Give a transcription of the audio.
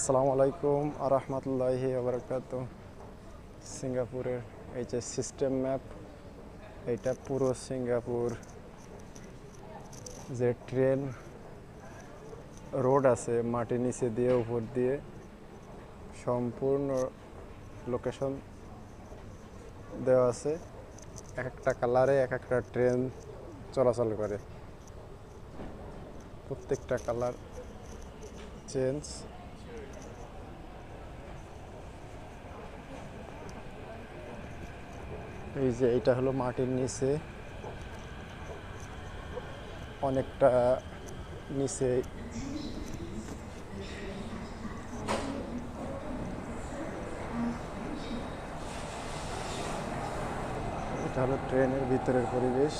আসসালামু আলাইকুম আরহামতুল্লাহি আবরকাত সিঙ্গাপুরের এই যে সিস্টেম ম্যাপ এইটা পুরো সিঙ্গাপুর। যে ট্রেন, রোড আছে মাটির নিচে দিয়ে, উপর দিয়ে, সম্পূর্ণ লোকেশন দেওয়া আছে। এক একটা কালারে এক একটা ট্রেন চলাচল করে। প্রত্যেকটা কালার চেঞ্জ। এই যে এটা হলো মাটির নিচে। অনেকটা নিচে। এটা হলো ট্রেনের ভিতরের পরিবেশ।